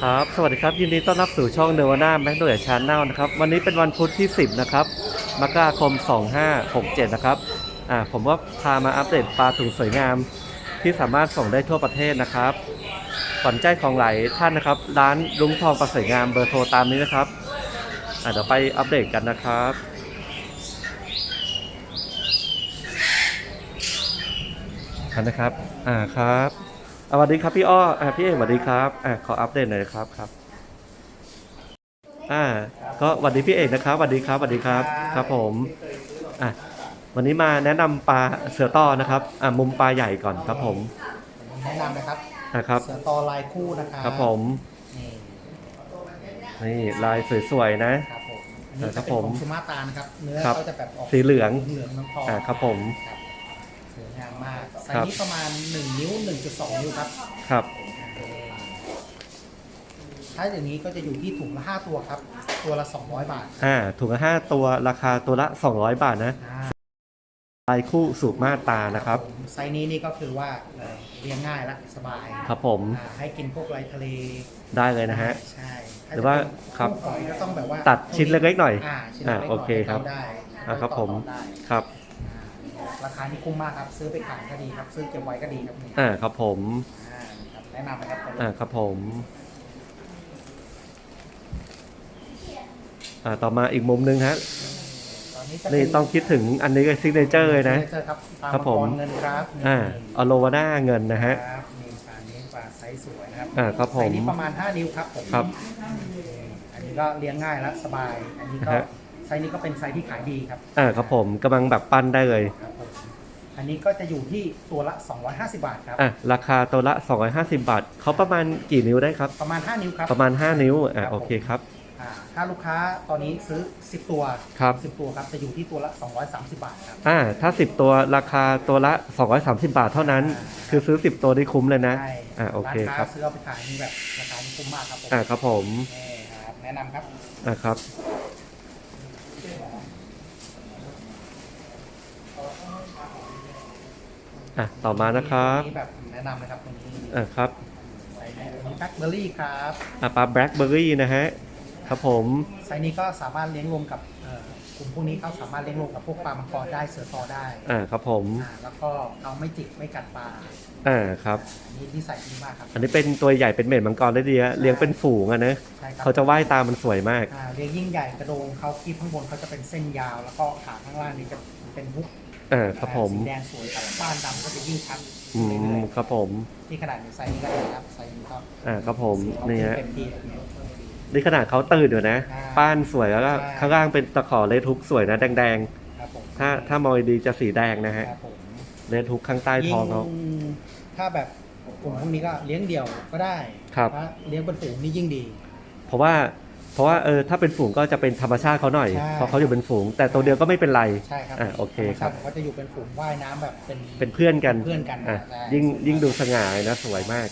ครับ สวัสดีครับ ยินดีต้อนรับสู่ช่องเนวาน่าแมคโดยชาแนลนะครับ วันนี้เป็นวันพุธที่ 10 นะครับ มกราคม 2567 นะครับ อ่า ผมก็พามาอัปเดตปลาถุงสวยงาม ที่สามารถส่งได้ทั่วประเทศนะครับขวัญใจของหลายท่านนะครับ ร้านรุ้งทองปลาสวยงามเบอร์โทรตามนี้นะครับ อ่าเดี๋ยวไปอัปเดตกันนะครับอันนะครับ อ่าครับ สวัสดีครับพี่อ้ออ่าพี่เอกสวัสดีครับอ่าขออัปเดตหน่อยนะครับครับ อ่า ก็สวัสดีพี่เอกนะครับสวัสดีครับสวัสดีครับครับผมอะวันนี้มาแนะนำปลาเสือต้อนะครับอ่ามุมปลาใหญ่ก่อนครับผมผมแนะนำนะครับนะครับ เสือตอลายคู่นะครับครับผมนี่นี่ลายสวยๆนะ ครับผมเออนี่ครัจะบเป็นผมของซูมาตานะครับ เนื้อครับ เขาจะแบบออกสีเหลือง เหลืองน้ำทองอ่าครับผม ครับสวยงามมาก ไซครับส์นี้ประมาณ 1 นิ้ว 1.2 นิ้วครับ ครับ ถ้าอย่างนี้ก็จะอยู่ที่ถุงละ 5 ตัวครับ ตัวละ 200 บาท อ่า ถุงละห้าตัวราคาตัวละ 200 บาทนะอ่าลายคู่สูบมาตรานะครับ ผมไซส์นี้นี่ก็คือว่าเอ่อเลี้ยงง่ายและสบายครับผม อ่าให้กินพวกไรทะเลได้เลยนะฮะ ใช่ถ้หรือว่าจะเป็นครับคู่ฝอยก็ต้องแบบว่าตัดชิ้นเล็กๆหน่อยอ่าชิ้นอ่าเล็กๆหน่ยโอเคครับได้อ่าครับผมต่อได้ ครับอ่า ราคาที่คุ้มมากครับ ซื้อไปขายก็ดีครับ ซื้อเก็บไว้ก็ดีครับนี่อ่าครับผมอ่าครับแนะนำนะครับตัวนี้อ่าครับผมอ่าต่อมาอีกมุมหนึงฮะตอนนี้จะนี่ต้องคิดถึงอันนี้ก็ซิกเนเจอร์เลยนะเจอครับปลาครับผมมังกเงินครับอ่าอโลวาน่าเงินนะฮะ ครับนี่ปลานี้ปลาไซส์สวยนะครับอ่าครับผม ไซส์นี้ประมาณ 5 นิ้วครับผมครับ อันนี้ก็เลี้ยงง่ายและสบาย อันนี้ก็ฮะ ไซส์นี้ก็เป็นไซส์ที่ขายดีครับอ่าครับผมกำลังแบบปั้นได้เลย ครับผม อันนี้ก็จะอยู่ที่ตัวละ 250 บาทครับ อะราคาตัวละ 250 บาทเขาประมาณกี่นิ้วได้ครับ ประมาณ 5 นิ้วครับ ประมาณ 5 นิ้วอะครับโอเคครับ อ่าถ้าลูกค้าตอนนี้ซื้อ 10 ตัว ครับ 10 ตัวครับ จะอยู่ที่ตัวละ 230 บาทครับ อ่าถ้า 10 ตัวราคาตัวละ 230 บาทเท่านั้นอ่าคือซื้อ 10 ตัวได้คุ้มเลยนะ ใช่อ่าโอเคร้านครัค้าบ ซื้อเอาไปขายนี่แบบราคาที่คุ้มมากครับผมอ่าครับผม นี่ครับ แนะนำครับ อ่าครับ อะต่อมานะครับนี่แบบแนะนำเลยครับตัวนี้อ่าครับไซส์นี้แบล็คเบอร์รี่ครับอะปลาแบล็คเบอร์รี่นะฮะครับผมไซส์นี้ก็สามารถเลี้ยงรวมกับเอ่อกลุ่มพวกนี้เขาสามารถเลี้ยงรวมกับพวกปลามังกรได้เสือตอได้อ่าครับผมอ่าแล้วก็เขาไม่จิกไม่กัดปลาอ่าครับ อันนี้ที่ใส่ดีมากครับอันนี้เป็นตัวใหญ่เป็นเม็ดมังกรได้ดีฮะเลี้ยงเป็นฝูงอะนะใช่ครัเขาจะว่ายตามมันสวยมาก อ่าเลี้ยงยิ่งใหญ่กระโดงเขาคีบข้างบนเขาจะเป็นเส้นยาว แล้วก็ขาข้างล่างนี่จะเป็นบุก อ่าครับผม สีแดงสวยครับบ้านดำก็จะยิ่งชัดอืเรื่มอยครับผมๆที่ขนาดในไซส์นี้ก็ได้ครับไซส์นี้ก็อ่าครับผมสีนี่เขาฮะ เต็มที่เลยนี่ขนาดเขาตื่นอยู่นะอ่าป้านสวยแล้วก็ใช่ ข้างล่างเป็นตะขอเลทุกสวยนะแดงครับผมๆ ถ้าถ้ามองดีๆจะสีแดงนะฮะครับผมเลทุกข้างใต้ท้องเขา ยิ่ถ้าแบบกลุ่มพวกนี้ก็เลี้ยงเดี่ยวก็ได้ครับ ถ้าเลี้ยงเป็นฝูงนี่ยิ่งดี เพราะว่า เพราะว่าเออถ้าเป็นฝูงก็จะเป็นธรรมชาติเขาหน่อย ใช่ เพราะเขาอยู่เป็นฝูง แต่ตัวเดียวก็ไม่เป็นไร ใช่ครับอ่าโอเคครับ ผมก็จะอยู่เป็นฝูงว่ายน้ำแบบเป็นเป็นเพื่อนกันเพื่อนกันอะใช่ยิ่งยิ่งดูสง่าเลยนะสวยมาก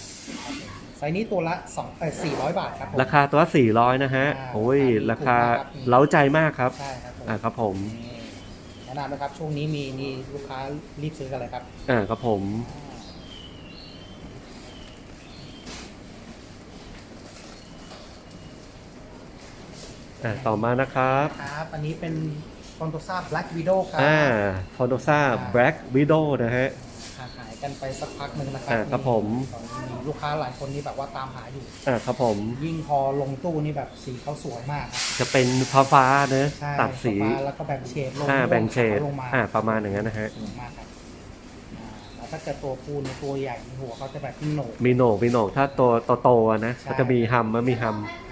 ไซส์นี้ตัวละ2เอ่อ400บาทครับผม ราคาตัว400 นะฮะอ่าโอ้ยราคาถูกมากครับ เล้าใจมากครับใช่ครับผมอ่าครับผมนี่แนะนำนะครับช่วงนี้มีนี่ลูกค้ารีบซื้อกันเลยครับอ่าครับผม อ่า ต่อมานะครับ ครับอันนี้เป็นฟอนโตซ่าแบล็กวิดโอครับอ่าฟอนโดซ่าแบล็กวิดโนะฮะห่างหายกันไปสักพักหนึ่งนะครัอ่าครับผม ตอนนี้มีลูกค้าหลายคนนี่แบบว่าตามหาอยู่ อ่าครับผม ยิ่งพอลงตู้นี่แบบสีเขาสวยมากครับจะเป็นฟ้าฟ้าๆเนอะใช่ตัดสี ฟ้าแล้วก็แบ่งเฉดลงอ่าแบ่งเฉดลงมาอ่าประมาณอย่างนั้นนะฮะ สวยมากครับอ่าแล้วถ้าเกิดตัวปูนยตัวใหญ่หัวเขาจะแบบโหนก มีโหนกมีโหนกถ้าตัวโตๆอะนะใช่ ก็จะมีฮัมแล้วมีฮัมอ่า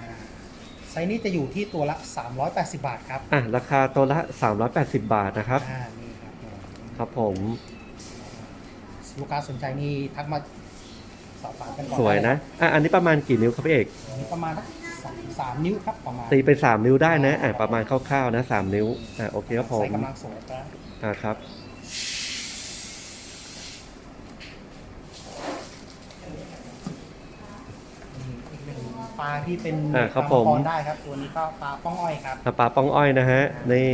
ไซส์นี้จะอยู่ที่ตัวละ 380 บาทครับอะราคาตัวละ 380 บาทนะครับ อ่านี่ครับผมครับผม ลูกค้าสนใจนี่ทักมาสอบถามกันก่อนสวยนะอะอันนี้ประมาณกี่นิ้วครับพี่เอกอันนี้ประมาณสักสามสามนิ้วครับประมาณตีไป3นิ้วได้นะอะประมาณคร่าวๆนะ3นิ้วอะโอเคครับผมใส่กำลังสวยครับ อะครับ นี่อีกหนึ่ง ปลาที่เป็นอ่าครับปลาผมมังกรได้ครับ ตัวนี้ก็ปลาป้องอ้อยครับอะปลาป้องอ้อยนะฮะ นี่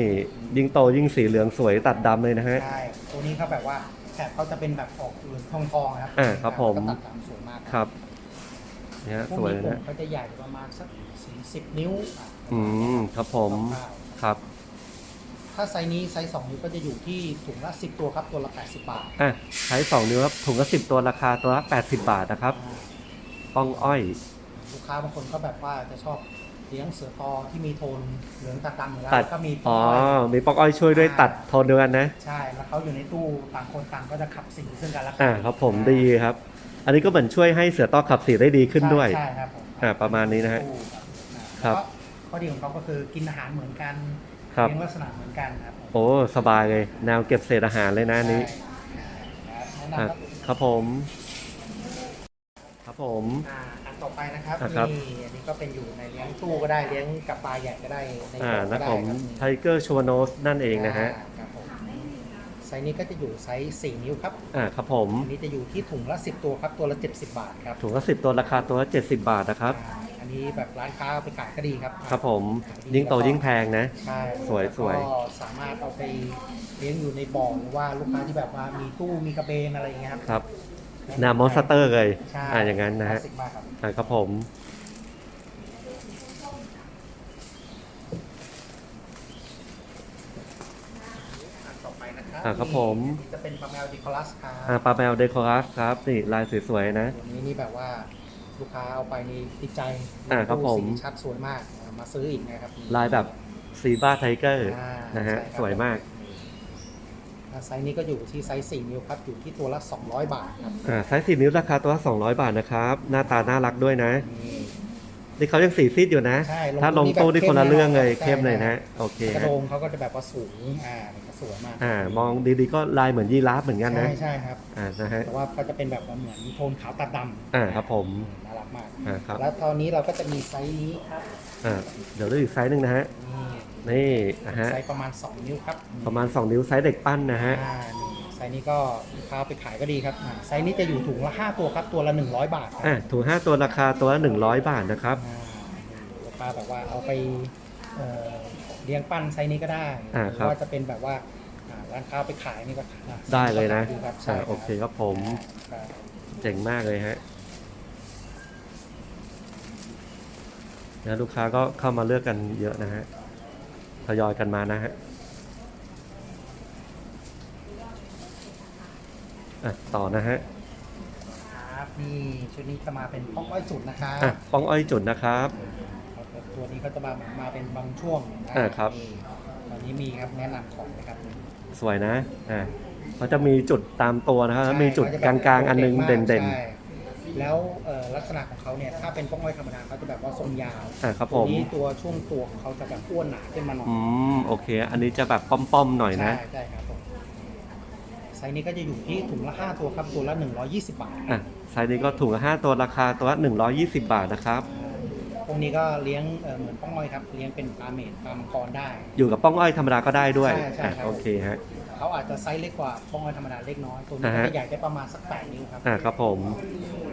ยิ่งโตยิ่งสีเหลืองสวยตัดดำเลยนะฮะ ใช่ ตัวนี้เขาแบบว่าแถบเขาจะเป็นแบบออกเหลืองทองทองๆครับอ่าครับผม ก็ตัดตามสวยมากครับนเนี่ยพวกสวยนี้ผมนะก็จะใหญ่ประมาณสัก40นิ้วอะอืมครับผม คร่าวๆครับถ้าไซส์นี้ไซส์2นิ้วก็จะอยู่ที่ถุงละ10ตัวครับ ตัวละ80บาทอะใช้2นิ้วครับถุงละ10ตัวราคาตัวละ80 บาทนะครับอ่าป้องอ้อย ลูกค้าบางคนก็แบบว่าจะชอบเลี้ยงเสือตอที่มีโทนเหลืองตัดดำอยู่แล้วตัด แล้วก็มีอ๋อป้อยมีป้องอ้อยช่วยด้วยตัดโทนเดียวกันนะ ใช่แล้วเขาอยู่ในตู้ต่างคนต่างก็จะขับสีซึ่งกันและกัอ่าครับผมดีครับ อันนี้ก็เหมือนช่วยให้เสือต้อขับสีได้ดีขึ้นด้วย ใช่ใช่ครับผมอ่าประมาณนี้นะฮะ ตู้คครัรับบแล้วก็ข้อดีของเขาก็คือกินอาหารเหมือนกันครับ เลี้ยงลักษณะเหมือนกันครับผมโอ้ สบายเลย แนวเก็บเศษอาหารเลยนะอันนี้ ใช่ครับแนะอะนำครับครับผม ครับผม อ่าอัน ต่อไปนะครับอะครับนี่อันนี้ก็เป็นอยู่ในเลี้ยงตู้ก็ได้เลี้ยงกับปลาใหญ่ก็ได้ในอ่าบ่อนะก็ได้ผมครับไทเกอร์ชัวโนสนั่นเองนะฮะอ่าครับผมไซส์นี้ก็จะอยู่ไซส์4นิ้วครับอ่าครับผมอันนี้จะอยู่ที่ถุงละ 10 ตัวครับตัวละ70 บาทครับถุงละสิบตัวราคาตัวละ70 บาทนะครับ อ่าอันนี้แบบร้านค้าเอาไปขายก็ดีครับ ครับผมยิ่งโตยิ่งแพงนะ ใช่สวยสวยแล้วก็สามารถเอาไปเลี้ยงอยู่ในบ่อหรือว่าลูกค้าที่แบบว่ามีตู้มีกระเบนอะไรอย่างเงี้ยครับครับ นามอสเตอร์เลยใช่อ่าอย่างนั้นนะฮะคลาสสิกมากครับอ่าครับผม อันต่อไปนะครับอ่าครับผม นี่จะเป็นปลาแมวดิคอลัสครับอ่าปลาแมวเดคอรัสครับ นี่ลายสวยๆนะ ตัวนี้นี่แบบว่าลูกค้าเอาไปนี่ติดใจอ่าครับผม สีชัดสวยมากอ่ามาซื้ออีกนะครับลายแบบซีบ้าไทเกอร์อ่านะฮะ ใช่ครับสวยมาก อ่าไซส์นี้ก็อยู่ที่ไซส์4นิ้วครับอยู่ที่ตัวละ 200 บาทครับอ่าไซส์สี่นิ้วราคาตัวละ200 บาทนะครับ หน้าตาน่ารักด้วยนะ นี่ นี่เขายังสีซีดอยู่นะ ใช่ลงถ้าลงตู้ตู้นี่นี่แบบคนละเรื่องเลยเข้เข้มมเลเลยยนะนะ โอเคกระฮะโดงเขาก็จะแบบว่าสูงอ่าก็สวยมากอ่ามองดีๆก็ลายเหมือนยีราฟเหมือนกันใช่นะใช่ครับ อ่านะฮะ แต่ว่าก็จะเป็นแบบว่าเหมือนโทนขาวตัดดำอ่าครับผมน่ารักมาก อ่าครับแล้วตอนนี้เราก็จะมีไซส์นี้ครับอ่าเดี๋ยวดูอีกไซส์หนึ่งนะฮะ นี่ นี่นะฮะไซส์ประมาณ 2 นิ้วครับประมาณ 2 นิ้วไซส์เด็กปั้นนะฮะอ่านี่ไซส์นี้ก็ลูกค้าเอาไปขายก็ดีครับอ่าไซส์นี้จะอยู่ถุงละ 5 ตัวครับ ตัวละ 100 บาทครับอ่าถุง5ตัวราคาตัวละ100 บาทนะครับ อ่าลูกค้าแบบว่าเอาไปเอ่อเลี้ยงปั้นไซส์นี้ก็ได้อ่าหรืครับ ว่าจะเป็นแบบว่าอ่าร้านค้าเอาไปขายนี่ก็อ่าได้เลยนะดีครับใช่อ่ารับโอเคครับผม ครับ เจ๋งมากเลยฮะแล้วลูกค้าก็เข้ามาเลือกกันเยอะนะฮะ ทยอยกันมานะฮะอะต่อนะฮะครับนี่ชุดนี้จะมาเป็นป้องอ้อยจุดนะครับอะป้องอ้อยจุดนะครับ ตัวนี้ก็จะมามาเป็นบางช่วงนะอ่าครับ นี่ตอนนี้มีครับแนะนำของนะครับสวยนะอะเขาจะมีจุดตามตัวนะครับแล้วมีจุดใช่กลางๆ อันหนึงขาจะเด่แบบนใช่ แล้วเอ่อลักษณะของเขาเนี่ยถ้าเป็นป้องอ้อยธรรมดาเขาจะแบบว่าทรงยาวๆอะครับผตัวม นี้ตัวช่วงตัวของเขาจะแบบอ้วนหนาขึ้นมาหน่อยอืม โอเค อันนี้จะแบบป้อมๆหน่อยนะใช่ใช่ครับผมไซส์นี้ก็จะอยู่ที่ถุงละ5ตัวครับตัวละ 120 บาทอะไซส์นี้ก็ถุงละ5ตัวราคาตัวละ120 บาทนะครับพวกนี้ก็เลี้ยงเอ่อเหมือนป้องอ้อยครับเลี้ยงเป็นปลาเมดปลามังกรได้ อยู่กับป้องอ้อยธรรมดาก็ได้ด้วยใช่ใช่อะครับ โอเคฮะ เขาอาจจะไซส์เล็กกว่าป้องอ้อยธรรมดาเล็กน้อยตัวนี้อ่าก็ฮะ จะใหญ่ได้ประมาณสัก8นิ้วครับ อะครับผมครับ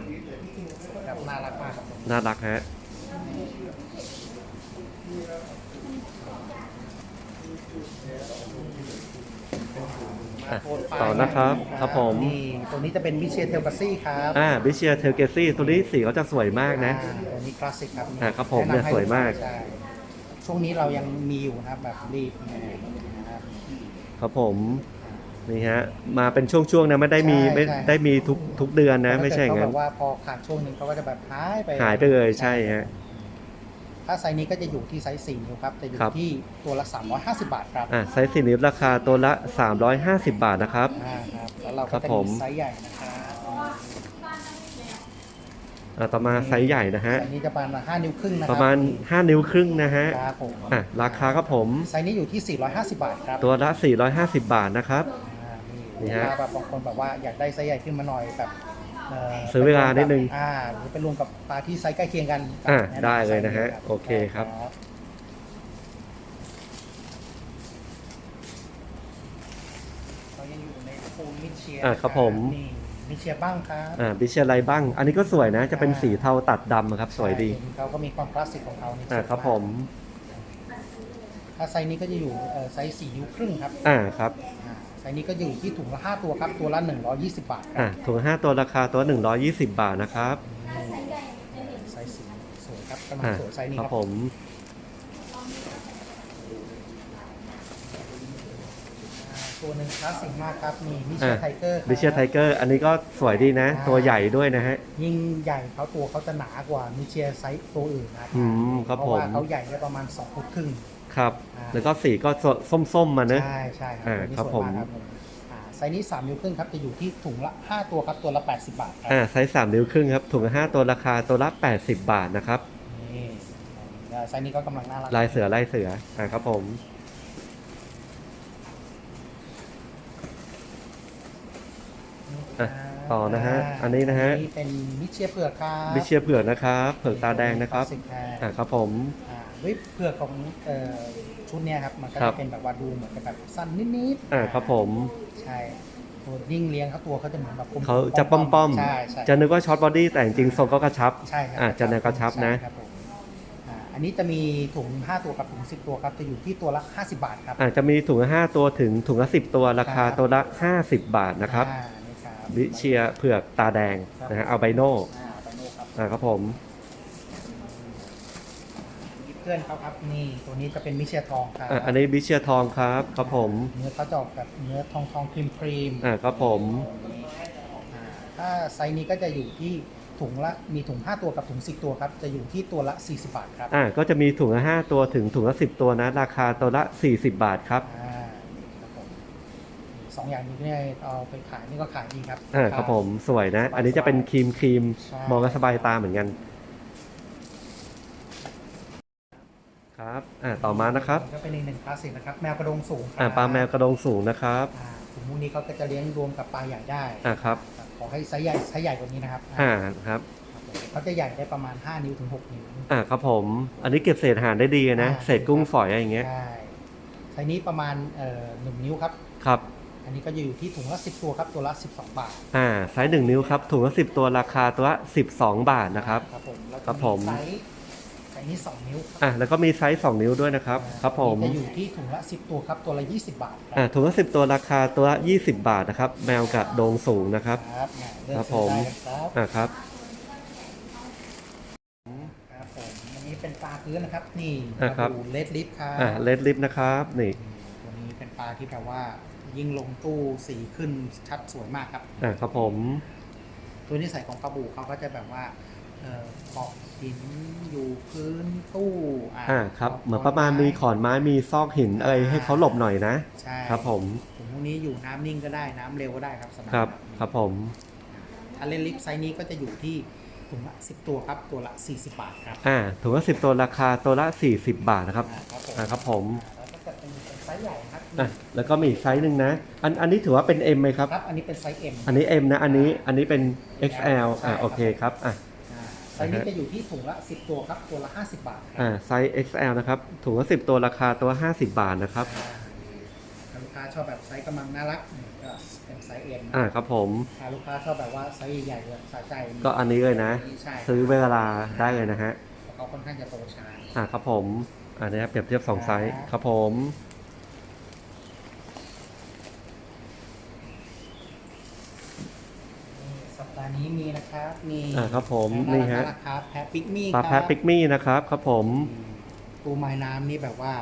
น่ารักมากครับผมน่ารักฮะอะโทนปลายต่อนะครับครับผม นี่ตัวนี้จะเป็นวิเชียเทลกัสซี่ครับอ่าบิเชียเทลเกซี่ตัวนี้สีเขาจะสวยมากนะ อ่าตัวนี้คลาสสิกครับอ่าครับผมแะำเนี่ยให้สวยมาก ใช่ช่วงนี้เรายังมีอยู่นะครับแบบรีบนะครับครับผม นี่ฮะมาเป็นช่วงๆนะไม่ได้มีใช่ไม่ใช่ ได้มีทุกทุกเดือนนะ ไม่ใช่อย่างนั้นั้นนว่าพอขาดช่วงหนึ่งเขาก็จะแบบหายไปหายไปเลยใช่ฮะ ถ้าไซส์นี้ก็จะอยู่ที่ไซส์4นิ้วครับจะอยู่ครับ ที่ตัวละ 350 บาทครับอ่าไซส์สีนิ้วราคาตัวละ 350 บาทนะครับ อ่าครับแล้วเราครัก็บจะผม มีไซส์ใหญ่นะครับอ่าต่อมาไซส์ใหญ่นะฮะไซส์นี้จะประมาณ5นิ้วครึ่งนะคปรับระมาณ 5 นิ้วครึ่งนะฮะครับผมอะราคาครับผมไซส์นี้อยู่ที่ 450 บาทครับตัวละ 450 บาทนะครับอ่า นี่นี่ฮะถ้าแบบบางคนแบบว่าอยากได้ไซส์ใหญ่ขึ้นมาหน่อยแบบเซื้อเวลานิดนึง อ่าหรือไปรวมกับปลาที่ไซส์ใกล้เคียงกันอ่าแนะนำได้เลยนะฮะ ไซส์โอเคครับ เรายังอยู่ในโซนมิดเชียอ่าครับผม นี่มิดเชียบ้างครับ อ่าบิเชียอะไรบ้าง อันนี้ก็สวยนะ จะเป็นสีเทาตัดดำอะครับ สวยดี ใช่เขาก็มีความคลาสสิกของเขานี่อ่าสวยครับากผม ถ้าไซส์นี้ก็จะอยู่เอ่อไซส์4นิ้วครึ่งครับอ่าครับ อ่า ไซส์นี้ก็อยู่ที่ถุงละ 5 ตัวครับ ตัวละ 120 บาทคอะรับถุง5ตัวราคาตัว 120 บาทนะครับไำลังอ่าสวยไซส์นี้คครัรับบผมอ่าตัวหนึ่งคลาสสิกมากครับนี่มิเชอ่าลไทเกอร์บิเชียไทเกอร์อันนี้ก็สวยดีนะ ตัวใหญ่ด้วยนะฮะ ยิ่งใหญ่เขาตัวเขาจะหนากว่ามิเชียไซส์ตัวอื่นนะอืมครับเพราะว่าผม เขาใหญ่ได้ประมาณ2ฟุตครึ่ง ครับ อ่า แล้วก็สีก็ส้มๆมาเนอะ ใช่ใช่ครัอ่าตัวนี้ครับสวยผมมากครับผมอ่าไซส์นี้3นิ้วครึ่งครับจะอยู่ที่ถุงละ 5 ตัวครับตัวละ 80 บาทครับอ่าไซส์สามนิ้วครึ่งครับ ถุงละห้าตัวราคาตัวละ80 บาทนะครับ นี่แล้วไซส์นี้ก็กำลังน่ารักลายเสือลายเสืออ่าครับผม อะต่อนะฮะอันนี้นะฮะ อัเป็นมิเชียเผือกครับบิเชียเผือกนะครับ เผือกตาแดงนะครับ คลาสสิกแท้อ่าครับผม อ่า ด้วยเผือกของเอ่อชุดเนี้ยครับมันก็ครัจะบ เป็นแบบว่าดูเหมือนกับแบบสั้นนิดๆอ่าครับผม ใช่ตัวยิ่งเลี้ยงเขาตัวเขาจะเหมือนแบบกลมๆเขาจะป้อมใช่ใช่ๆ จะนึกว่าช็อตบอดี้แต่จริงๆทรงก็กระชับ ใช่ครัอ่าจะแนวกระชับนะใช่ครับผมอ่าอันนี้จะมีถุง 5 ตัวกับถุง 10 ตัวครับ จะอยู่ที่ตัวละ 50 บาทครับ อาจจะมีถุงละห้าตัวถึงถุงละสิบตัวราคาครับ ตัวละ 50 บาทนะครับอ่านี่ครับบิเชียเผือกตาแดงนะฮะเอาไบโนอ่าไปโน่ครับอ่าครับผมมี เพื่อนเขาครับนี่ตัวนี้จะเป็นมิเชียทองครับอ่าอันนี้บิเชียทองครับครับผมเนื้อเขาจะออกแบบเนื้อทองทองครีมครีมอ่าครับผมอ่าถ้าไซส์นี้ก็จะอยู่ที่ถุงละมีถุง 5 ตัวกับถุง 10 ตัวครับ จะอยู่ที่ตัวละ 40 บาทครับอ่าก็จะมีถุงละห้าตัวถึงถุงละสิบตัวนะ ราคาตัวละ 40 บาทครับอ่าครับผมสองอย่างนี้เนี่ยเอาไปขายนี่ก็ขายดีครับ อ่าครับผมสวยนะ อันนี้จะเป็นครีมครีมใช่มองก็สบายตาเหมือนกัน ครับอ่าต่อมานะครับก็เป็นอีกหนึ่งคลาสสิกนะครับ แมวกระดงสูงครับอ่าปลาแมวกระดงสูงนะครับอ่าถุงพวกนี้เขาก็จะเลี้ยงรวมกับปลาใหญ่ได้อ่าครับครับขอให้ไซส์ใหญ่ไซส์ใหญ่กว่านี้นะครับอ่าครับครับผมเขาจะใหญ่ได้ประมาณ 5 นิ้วถึง 6 นิ้วอ่าครับผม อันนี้เก็บเศษอาหารได้ดีนะอ่าเศษกุ้งฝอยอะไรอย่างเงี้ยใช่ไซส์นี้ประมาณเอ่อหนึ่งนิ้วครับครับอันนี้ก็จะอยู่ที่ถุงละ10 ตัวครับ ตัวละ 12 บาท อ่า ไซส์หนึ่งนิ้วครับ ถุงละสิบตัวราคาตัวละสิบสองบาทนะครับ ครับผมแล้วครับผม ไซส์ ไซส์นี้ 2 นิ้วครับอ่าแล้วก็มีไซส์สองนิ้วด้วยนะครับ ครับผม จะอยู่ที่ถุงละ 10 ตัวครับ ตัวละ 20 บาทครัอ่าถุงละสิบตัวราคาตัวละยี่สิบบาทนะครับ แมวกระโดงสูงนะครับ ครับเนี่ยเลือกครับซื้อผมได้นะครับอ่าครับ ครับผมอันนี้เป็นปลาพื้นนะครับ นี่อ่าครับเลดลิฟครับอ่าเลดลิฟนะครับนี่ตัวนี้เป็นปลาที่แบบว่ายิ่งลงตู้สีขึ้นชัดสวยมากครับ อ่าครับผม ตัวนิสัยของปลาบูเขาก็จะแบบว่า เอ่อเกาะหินอยู่พื้นตู้อ่าครับกเหมือนประมาณมีขอนไม้มีซอกหินอะไรให้เขาหลบหน่อยนะใช่ครับผมถุงพวกนี้อยู่น้ำนิ่งก็ได้น้ำเร็วก็ได้ครับสำหครับแนี้ครับผมถ้าเล่นลิฟต์ไซส์นี้ก็จะอยู่ที่ถุงละ10ตัวครับตัวละ40บาทครับอ่าถุงละสิบตัวราคาตัวละ40บาทนะครับอ่าครับผมอ่าครับผมอ่าแล้วก็จะเป็นเป็นไซส์ใหญ่ครับอะแล้วก็มีอีกไซส์หนึ่งนะ อันอันนี้ถือว่าเป็น M ไหมครับครับ อันนี้เป็นไซส์ M อันนี้ M นะ อันนี้ อันนี้เป็น XL อ่าโอเคครับ อะอ่า ไซส์นี้จะอยู่ที่ถุงละ 10 ตัวครับ ตัวละ 50 บาทครัอ่าไซส์ XL นะครับ ถุงละ10 ตัวราคาตัว 50 บาทนะครับอ่าถ้าลูกค้าชอบแบบไซส์กำลังน่ารักนี่ก็เป็นไซส์ M นะอ่าครับผม ถ้าลูกค้าชอบแบบว่าไซส์ใหญ่ๆแบบสะใจก็อันนี้เลยนะ ใช่ซื้อเวลาได้เลยนะฮะเพราะเขาค่อนข้างจะโตช้า อ่าครับผม อันนี้ครับเปรียบเทียบสองไซส์ครับผม นี่สัปดาห์นี้มีนะครับนี่อ่าครับผมานี่รักฮะน่ารักครับแพะปิกมี่ปลาแพะปิกมี่นะครับครับผมปูไม้น้ำนี่แบบว่า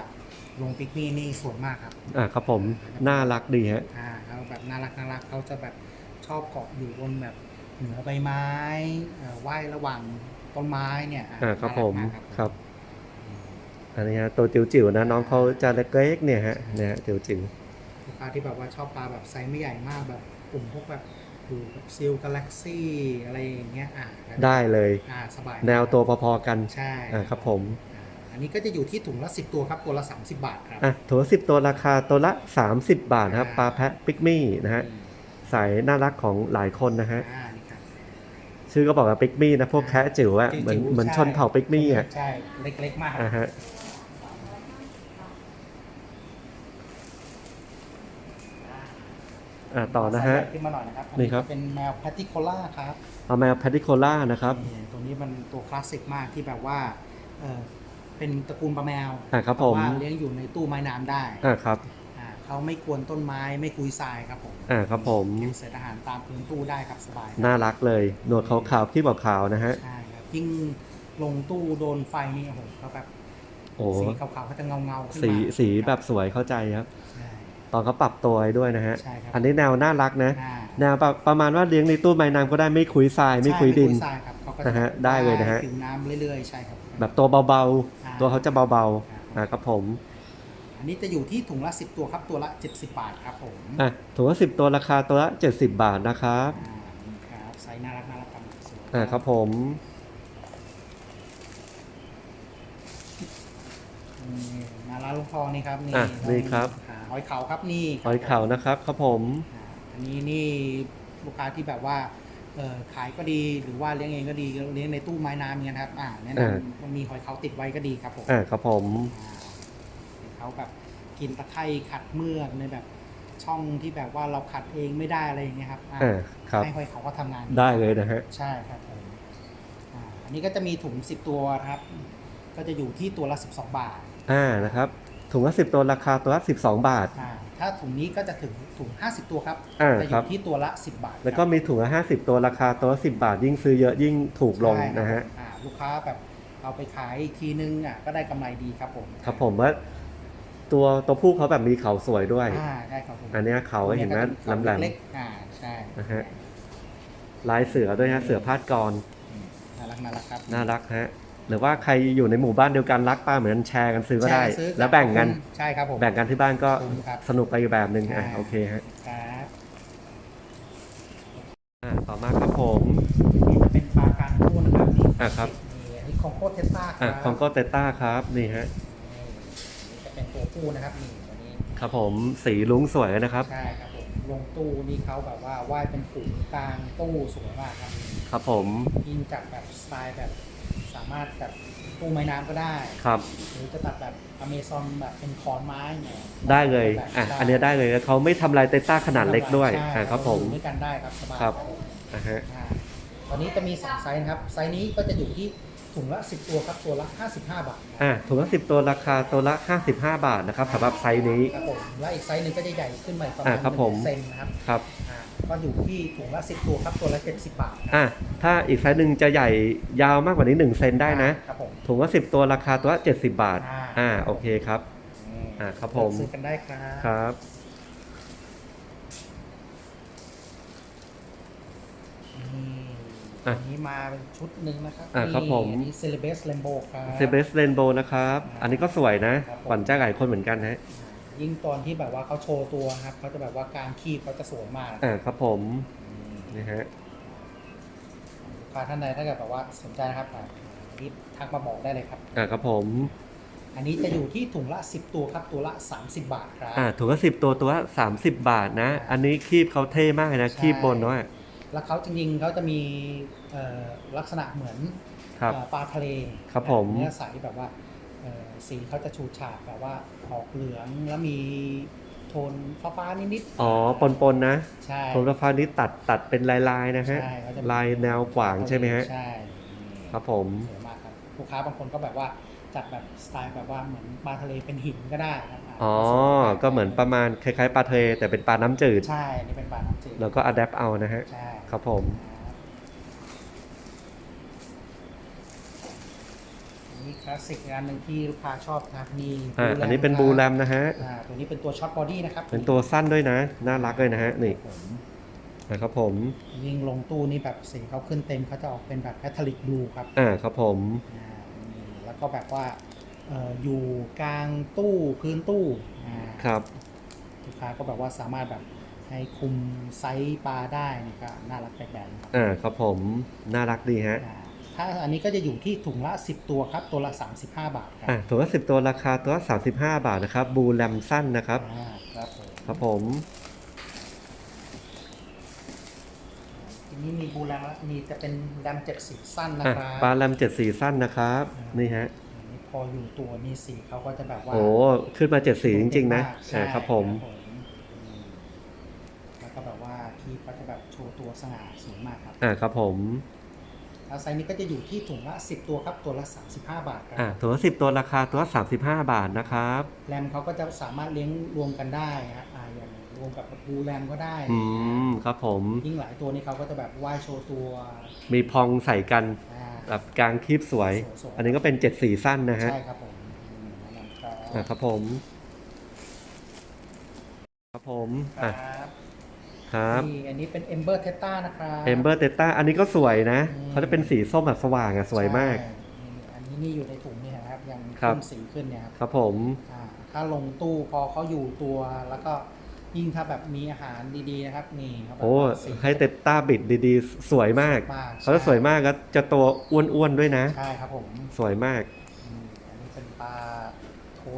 ลงปิกมี่นี่สวยมากครับอ่าครับผมน่ารักดีฮะ อ่าเขาแบบน่ารักน่ารักเขาจะแบบชอบเกาะอยู่บนแบบเหนือใบไม้เอ่อว่ายระหว่างต้นไม้เนี่ยอะอ่าครับผมน่ารักากครับ อันนี้ฮะตัวจิ๋วๆนะน้องเขาจะเล็กๆเนี่ยฮะเนี่ยฮะจิ๋วลูกค้าที่แบบว่าชอบปลาแบบไซส์ไม่ใหญ่มากแบบกลุ่มพวกแบบ อยู่แบบซิลกาแล็กซี่อะไรอย่างเงี้ยอ่าๆได้เลยอ่าสบายแนวตัวพอๆกันใช่อ่าครับผมอ่าอันนี้ก็จะอยู่ที่ถุงละ 10 ตัวครับ ตัวละ 30 บาทครับอะถัวสิบตัวราคาตัวละ 30 บาทนะครับอ่าปลาแพะปิกมี่นะฮะสายน่ารักของหลายคนนะฮะอ่านี่ครับชื่อก็บอกว่าปิกมี่นะพวกแคะจิ๋วอะเหมือนจิ๋วๆเหมือนใชนเผ่าปิกมี่อะใช่เล็กๆมากครับอ่าฮะ อ่าต่อนะฮะไซส์ใหญ่ขึ้นมาหน่อยนะครับอันี่ครับ เป็นแมวแพตติโคล่าครับเอาแมวแพทติโคล่านะครับนี่ตัวนี้มันตัวคลาสสิกมากที่แบบว่าเออเป็นตระกูลปลาแมวอ่าครับผมแต่ว่าเลี้ยงอยู่ในตู้ไม้น้ำได้อ่าครับอ่าเขาไม่กวนต้นไม้ไม่กุยทรายครับผมอ่าครับผมเก็บเศษอาหารตามพื้นตู้ได้ครับสบายน่ารักเลยหนวดขาวๆที่บอกขาวๆนะฮะใช่ครับยิ่งลงตู้โดนไฟนี่โอ้โหเขาแบบโอ้สีขาวๆเขาจะเงาเงาๆขึ้นสีมาสีแบบสวยเข้าใจครับใช่ ตอนเขาปรับตัวด้วยนะฮะ ใช่ครับอันนี้แนวน่ารักนะ อ่า แนวแบบประมาณว่าเลี้ยงในตู้ไม้น้ำก็ได้ไม่คุยทรายไม่คุยดิน ใช่ไม่คุยทรายครับเขาก็จนะฮะได้เลยนะฮะผิวน้ำเรื่อยๆใช่ครับ แบบตัวเบาอ่า ๆ ตัวเขาจะเบาๆนะครับผมอันนี้จะอยู่ที่ถุงละ 10 ตัวครับตัวละ 70 บาทครับผมอะถุงละสิบตัวราคาตัวละ 70 บาทนะครับอ่านี่ครับไซส์น่ารักน่ารักกันสวยอ่าครับผมนี่นาราลูกทองนี่ครับนี่อะนี่ครับอ่า หอยเขาครับนี่หอยเขานะครับครับผมอ่าอันนี้นี่ลูกค้าที่แบบว่าเออขายก็ดีหรือว่าเลี้ยงเองก็ดีเลี้ยงในตู้ไม้น้ำอย่างเงี้ยนะครับอ่าแนะนำมันมีหอยเขาติดไว้ก็ดีครับผมอ่าครับผมอ่าเห็นเขาแบบกินตะไคร่ขัดเมือกในแบบช่องที่แบบว่าเราขัดเองไม่ได้อะไรอย่างเงี้ยครับอ่าอ่าครับให้หอยเขาก็ทำงานได้เลยนะฮะใช่ครับผมอ่าอันนี้ก็จะมีถุง10ตัวนะครับ ก็จะอยู่ที่ตัวละ12บาทอ่านะครับ ถุงละสิบตัวราคาตัวละ12บาท อ่าถ้าถุงนี้ก็จะถึงถุง 50 ตัวครับอ่าจะอครับยู่ที่ตัวละ 10 บาทแล้วก็มีถุงละ50ตัวราคาตัวละ10บาท ยิ่งซื้อเยอะยิ่งถูกลงใช่ครับนะฮะ อ่าลูกค้าแบบเอาไปขายอีกทีนึงอะก็ได้กำไรดีครับผมครับผมว่าตัวตัวผู้เขาแบบมีเขาสวยด้วย อ่าได้ครับผมอันเนี้ยเขาเห็นไหมตัวแหลม เล็กๆอ่าใช่ๆนะฮะ ลายเสือด้วยฮะเสือพาดกร น่ารักน่ารักครับ น่ารักฮะ หรือว่าใครอยู่ในหมู่บ้านเดียวกันรักป้าเหมือนกันแชร์กันซื้อก็ได้ชร์ซื้อแล้วแบ่งกัน ใช่ครับผม แบ่งกันที่บ้านก็คุ้มครับสนุกไปอีกแบบหนึ่งอะใช่ โอเคฮะครับอะต่อมาครับผม นี่จะเป็นปลาการคู่นะครับนี่อะครับ นี่อันนี้คองโคเทสตาคอะรับคองโกเตต้าครับนี่ฮะนี่จะเป็นตัวผู้นะครับนี่ตัวนี้ ครับผมสีลุ้งสวยนะครับ ใช่ครับผมลงตู้นี่เขาแบบว่าว่ายเป็นฝูงกลางตู้สวยมากครับ ครับผม ยิงจากแบบสไตล์แบบ สามารถแบบตู้ไม้น้ำก็ได้ ครับ หรือจะตัดแบบอเมซอนแบบเป็นคอนไม้เนี่ยได้เลยแบบอะอันเนี้ยได้เลยเขาไม่ทำลายเตต้าขนาดเล็กด้วยใช่อะครับผมอยู่ด้วยกันได้ครับสบายครับผมอะฮะอ่าตอนนี้จะมีสองไซส์นะครับ ไซส์นี้ก็จะอยู่ที่ถุงละ 10 ตัวครับ ตัวละ 55 บาทนะอะถุงละสิบตัวราคาตัวละ 55 บาทนะครับสำหรับไซส์นี้ ครับผมและอีกไซส์หนึ่งก็จะใหญ่ขึ้นมาอีกประมาอ่าณครับหผนึ่มงเซนนะครับ ครับ อ่า ก็อยู่ที่ถุงละ10 ตัวครับตัวละ70บาทนะอะถ้าอีกไซส์หนึ่งจะใหญ่ยาวมากกว่านี้1เซนได้นะครับผม ถุงละ10 ตัวราคาตัวละ70 บาท อ่า อ่าโอเคครับนี่อ่าครับผม ซื้อกันได้ครับ ครับ นี่อะอันนี้มาเป็นชุดหนึ่งนะครับอะครับผมอันนี้เซเลเบสเลมโบครับ เซเบสเรนโบนะครับ อันนี้ก็สวยนะครับผม ขวัญใจหลายคนเหมือนกันฮะ ยิ่งตอนที่แบบว่าเขาโชว์ตัวครับเขาจะแบบว่าการคีบเขาจะสวยมากอ่าครับผมนี่ฮะลูกค้าท่านใดถ้าเกิดแบบว่าสนใจนะครับอ่ารีบทักมาบอกได้เลยครับ อ่าครับผม อันนี้จะอยู่ที่ถุงละ 10 ตัวครับตัวละ 30 บาทครับ อ่าถุงละสิบตัวตัวละ30บาทนะ อันนี้คีบเขาเท่มากเลยนะ ใช่ คีบบนเนาะแล้วเขาจริงๆเขาจะมีเอ่อลักษณะเหมือนครับ เอ่อปลาทะเลครับผม เนื้อใสแบบว่าเอ่อ สีเขาจะฉูดฉาดแบบว่าออกเหลืองแล้วมีโทนฟ้าๆนิดๆอ๋อปนปนๆนะใช่โทนฟ้านี้ตัดตัดเป็นลายลายๆนะฮะใช่เขาจะลายแนวขวางใช่ไหมฮะใช่ครับผม สวยมากครับลูกค้าบางคนก็แบบว่าจัดแบบสไตล์แบบว่าเหมือนปลาทะเลเป็นหินก็ได้ครับาอ๋อสวยาก็เหมือนประมาณคล้ายๆปลาทะเลแต่เป็นปลาน้ำจืด ใช่อันนี่เป็นปลาน้ำจืดแล้วก็อัดแอปเอานะฮะ ใช่ครับผมอันนี่ คลาสสิกงานหนึ่งที่ลูกค้าชอบนะครับนี่อ่า Blue อันนี้ Lamp เป็นบูแรมครับนะฮะ อ่าตัวนี้เป็นตัวช็อตบอดี้นะครับเป็นตัวสั้นด้วยนะ น่ารักเลยนะฮะ นี่ผมนะครับผม ยิ่งลงตู้นี่แบบสีเขาขึ้นเต็มเขาจะออกเป็นแบบแพทลิกบลูครับอ่าครับผม อ่านี่แล้วก็แบบว่าเอ่ออยู่กลางตู้พื้นตู้อ่าครับ ลูกค้าก็แบบว่าสามารถแบบให้คุมไซส์ปลาได้นี่ก็น่ารักแปลกๆนะครับอ่าครับผม น่ารักดีฮะ อ่า ถ้าอันนี้ก็จะอยู่ที่ถุงละ 10 ตัวครับ ตัวละ 35 บาทครับอ่าถุงละสิบตัวราคาตัวละ35บาทนะครับบูแรมสั้นนะครับ อ่าครับผมครับผม ทีนี้มีบูแลมแล้วมีจะเป็นแรมเจ็ดสีสั้นนะอะครับปลาแรมเจ็ดสีสั้นนะครับ นี่ฮะ อันนี้พออยู่ตัวนี่สีเขาก็จะแบบว่า โอ้ขึ้นมาเจ็ดสีจริง ๆ นะใช่อ่าครับผม อืมแล้วก็แบบว่าคีบก็จะแบบโชว์ตัวสง่าสวยมากครับ อ่าครับผม แล้วไซส์นี้ก็จะอยู่ที่ถุงละ 10 ตัวครับ ตัวละ 35 บาทครับอ่าถุงละสิบตัวราคาตัวละ35บาทนะครับ แรมเขาก็จะสามารถเลี้ยงรวมกันได้ครับอ่าอย่างรววมกับบูแรมก็ได้อืมครับผม ยิ่งหลายตัวนี่เขาก็จะแบบว่ายโชว์ตัวมีพองใส่กันอ่า แบบกลางคลิปสวย สวยๆ อันนี้ก็เป็นเจ็ดสีสั้นนะฮะ ใช่ครับผมอืมแนะนำครับอ่าครับผม ครับผมคอะรับ ครับนี่อันนี้เป็น Ember Theta นะครับเอมเบอร์เตต้าอันนี้ก็สวยนะอืมเขาจะเป็นสีส้มแบบสว่างอะสวยมาก ใช่นี่อันนี้นี่อยู่ในถุงนี่นะครับ ยังครับขึ้นสีขึ้นเนี่ยครับครับผมอ่าถ้าลงตู้พอเขาอยู่ตัวแล้วก็ยิ่งถ้าแบบมีอาหารดีๆนะครับนี่เขาแบบโอ้สี ให้เตต้าบิดดีๆ สวยมากมากเขาจะสวยมากก็จะตัวอ้วนๆด้วยนะ ใช่ครับผมสวยมาก อืมอันนี้เป็นปลาโท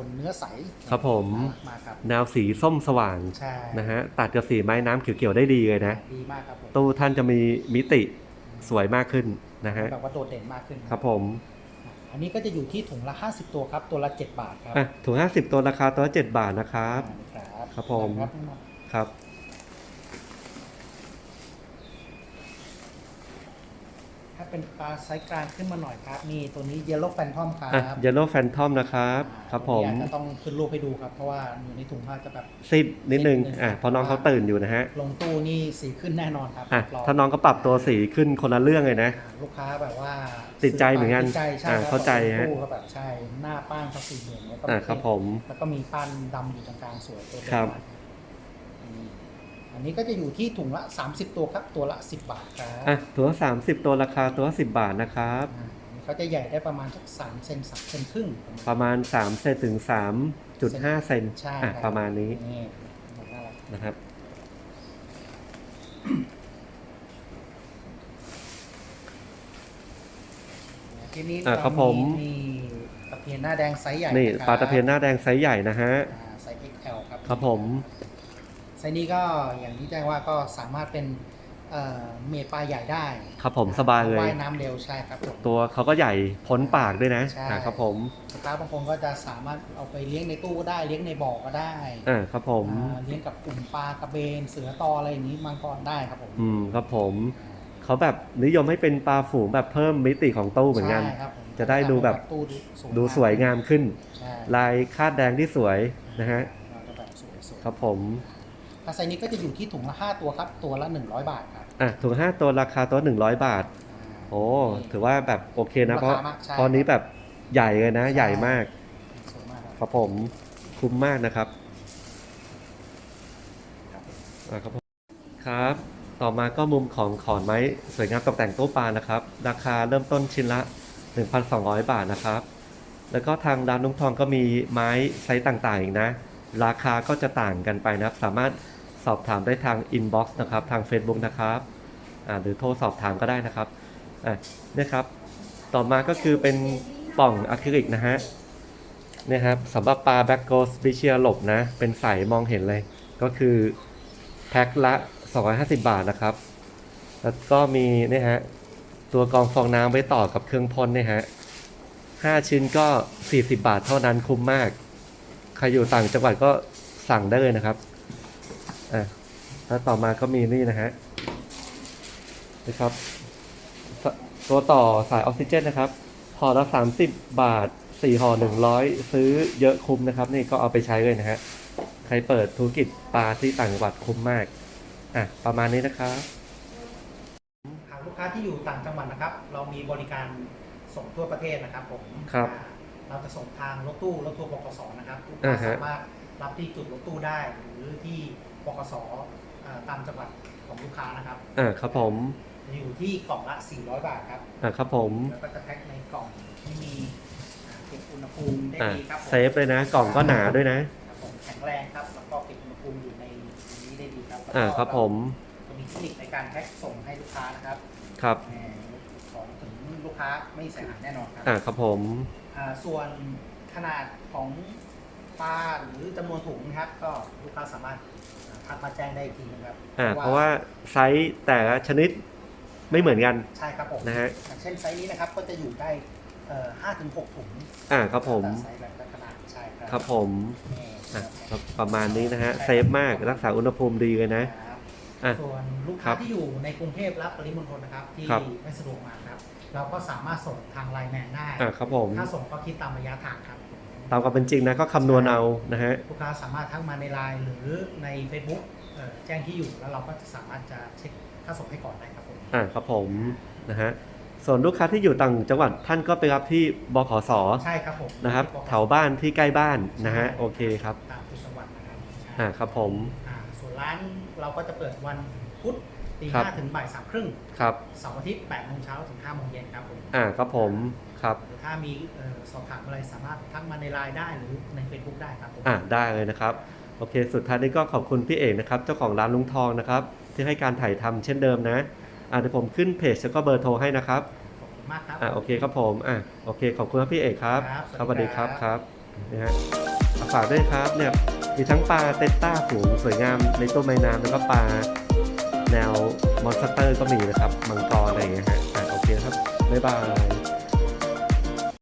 นเนื้อใสครับผมน่ารักมากครับแนวสีส้มสว่างใช่นะฮะตัดกับสีไม้น้ำเขียวๆได้ดีเลยนะ ดีมากครับผมตู้ท่านจะมีมิติสวยมากขึ้นนะฮะแบบว่าโดดเด่นมากขึ้นครับผม อันนี้ก็จะอยู่ที่ถุงละ 50 ตัวครับ ตัวละ 7 บาทครับอะถุง 50 ตัวราคาตัวละ7บาทนะครับอ่าครับครับผมครับ ครับ ถ้าเป็นปลาไซส์กลางขึ้นมาหน่อยครับนี่ตัวนี้ Yellow Phantom ครับอะ Yellow Phantom นะครับครับผมตัวนี้อาจจะต้องขึ้นรูปให้ดูครับ เพราะว่าอยู่ในถุงผ้าจะแบบ ซิดนิดนึงนิดนึง อะเพราะน้องเขาตื่นอยู่นะฮะลงตู้นี่สีขึ้นแน่นอนครับอะรถ้าน้องก็ปรับตัวสีขึ้นคนละเรื่องเลยนะอ่าลูกค้าแบบว่าติดใจเหมือนกันติดใจใช่อ่าครับเข้าใจฮะ ตู้ก็แบบใช่หน้าป้านเขาสีเหลืองแล้วก็อะครับผม แล้วก็มีป้านดำอยู่ตรงกลางสวยตัวเด่นครับ มากอืม อันนี้ก็จะอยู่ที่ถุงละ 30 ตัวครับ ตัวละ 10 บาทครับอะตัวละ30ตัวราคาตัวละ10บาทนะครับ อ่าอันนี้เขาจะใหญ่ได้ประมาณสัก3เซน3เซนครึ่งประมาณ3เซนถึง3.5เซนใช่อะคบประมาณนี้นี่น่ารักนะครับ ทีนี้อ่าครับผมมีตะเพียนหน้าแดงไซส์ใหญ่นี่ะครับปลาตะเพียนหน้าแดงไซส์ใหญ่นะฮะ อ่าไซส์ XL ครับ ครับผมไซส์นี้ก็อย่างที่แจ้งว่าก็สามารถเป็นเอ่อเมดปลาใหญ่ได้ครับผมสบายเลย ว่ายน้ำเร็วใช่ครับผม ตัวเขาก็ใหญ่พ้นปากด้วยนะใช่ อะครับผมลูกค้าบางคนก็จะสามารถเอาไปเลี้ยงในตู้ก็ได้เลี้ยงในบ่อก็ได้อ่าครับผมอ่าเลี้ยงกับกลุ่มปลากระเบน เสือตออะไรอย่างนี้มังกรได้ครับผมอืมครับผมเขาแบบนิยมให้เป็นปลาฝูงแบบเพิ่มมิติของตู้เหมือนกัน ใช่ครับผมจะได้ดูแบบ ตู้ดูสวยงามขึ้น ใช่ลายคาดแดงที่สวยนะฮะ เราจะแบบสวยๆ ครับผม ถ้าไซส์นี้ก็จะอยู่ที่ถุงละ5ตัวครับ ตัวละ 100 บาทครับอะถุงห้าตัวราคาตัว100บาท โอ้ถือว่าแบบโอเคนะ เพราะราคามากใช่ตอนนี้แบบใหญ่เลยนะ ใหญ่มากสวยมากครับครับผมคุ้มมากนะครับครับอะครับผมครับ ต่อมาก็มุมของขอนไม้สวยงามตกแต่งตู้ปลานะครับ ราคาเริ่มต้นชิ้นละ 1,200 บาทนะครับ แล้วก็ทางร้านนุ่งทองก็มีไม้ไซส์ต่างๆอีกนะ ราคาก็จะต่างกันไปนะครับ สามารถ สอบถามได้ทางอินบ็อกซ์นะครับ ทาง Facebook นะครับหรือโทรสอบถามก็ได้นะครับเนี่ยครับ ต่อมาก็คือเป็นปล่องอะคริลิกนะฮะเนี่ยครับสำหรับปลาแบ็กโกสปิเชียหลบนะ เป็นใสมองเห็นเลย ก็คือแพ็คละ 250 บาทนะครับ แล้วก็มีเนี่ยฮะตัวกองฟองน้ำไว้ต่อกับเครื่องพ่นเนี่ยฮะห้าชิ้นก็ 40 บาทเท่านั้นคุ้มมาก ใครอยู่ต่างจังหวัดก็สั่งได้เลยนะครับ อะแล้วต่อมาก็มีนี่นะฮะนะครับสตัวต่อสายออกซิเจนนะครับห่อละ30บาท4ห่อ100ซื้อเยอะคุ้มนะครับ นี่ก็เอาไปใช้เลยนะฮะใครเปิดธุรกิจปลาที่ต่างจังหวัดคุ้มมากอะประมาณนี้นะครับหากลูกค้าที่อยู่ต่างจังหวัดนะครับ เรามีบริการส่งทั่วประเทศนะครับผมครับอ่าเราจะส่งทางรถตู้รถทัวร์บกสนะครับลูกอ่าค้าฮะสามารถรับที่จุดรถตู้ได้หรือที่ บกสอ่าตามจังหวัดของลูกค้านะครับ อะครับผมจะอยู่ที่กล่องละ 400 บาทครับ อะครับผม แล้วก็จะแพ็คในกล่องที่มีอ่าเก็บอุณหภูมิได้อะดีครับผมเซฟเลยนะ กล่องก็หนาด้วยนะ ครับผมแข็งแรงครับ แล้วก็เก็บอุณหภูมิอยู่ในนี้ได้ดีครับแล้วก็อะครับผม จะมีเทคนิคในการแพ็คส่งให้ลูกค้านะครับครับ แหมของถึงลูกค้าไม่เสียหายแน่นอนครั อะครับผม อ่าส่วนขนาดของปลาหรือจำนวนถุงนะครับ ก็ลูกค้าสามารถ ทักมาแจ้งได้อีกทีนะครับอะเพราะว่าไซส์แต่ละชนิดไม่เหมือนกัน ใช่ครับผมนะฮะ อย่างเช่นไซส์นี้นะครับก็จะอยู่ได้ห้าถึงหกถุงอะครับผมแต่ไซส์แบบขนาดใช่ครับครับผมนี่อะครับประมาณนี้นะฮะเซฟมากรักษาอุณหภูมิดีเลยนะ ครับอะส่วนลูกครัค้าบที่อยู่ในกรุงเทพและปริมณฑลนะครับที่ครับ ไม่สะดวกมาครับ เราก็สามารถส่งทางไลน์แมนได้ อะครับผม ถ้าส่งก็คิดตามระยะทางครับ ตามความเป็นจริงนะก็คำนวณเอานะฮะ ลูกค้าสามารถทักมาในไลน์หรือใน Facebook เอ่อแจ้งที่อยู่แล้วเราก็จะสามารถจะเช็คค่าส่งให้ก่อนได้ครับผม อ่าครับผมนะฮะส่วนลูกค้าที่อยู่ต่างจังหวัดท่านก็ไปรับที่บขสใช่ครับผมนะครับที่แถวบ้านที่ใกล้บ้านนะฮะโอเคครับตามจุดจังหวัดนะครับใช่อ่าครับผม อ่าส่วนร้านเราก็จะเปิดวันพุธ ตีครับ ห้าถึงบ่ายสามครึ่งครับเสาร์อาทิตย์แปดโมงเช้าถึงห้าโมงเย็นครับผมอ่าครับผมครับหรือถ้ามีเอ่อสอบถามอะไรสามารถทักมาในไลน์ได้หรือใน Facebook ได้ครับผมอ่าได้เลยนะครับโอเค สุดท้ายนี้ก็ขอบคุณพี่เอกนะครับเจ้าของร้านลุงทองนะครับที่ให้การถ่ายทำเช่นเดิมนะอ่าเดี๋ยวผมขึ้นเพจแล้วก็เบอร์โทรให้นะครับขอบคุณมากครับ อ่าโอเคครับผมอ่าโอเคขอบคุณครับพี่เอกครับครับสวัสดีครับ สวัสดีคครัรับบนะฮะฝากด้วยครับเนี่ยมีทั้งปลาเตตต้าฝูงสวยงามในตัวไม้น้ำแล้วก็ปลา แนวมอนสเตอร์ก็มีนะครับ มังกรอะไรอย่างเงี้ยฮะโอเคครับ บ๊ายบาย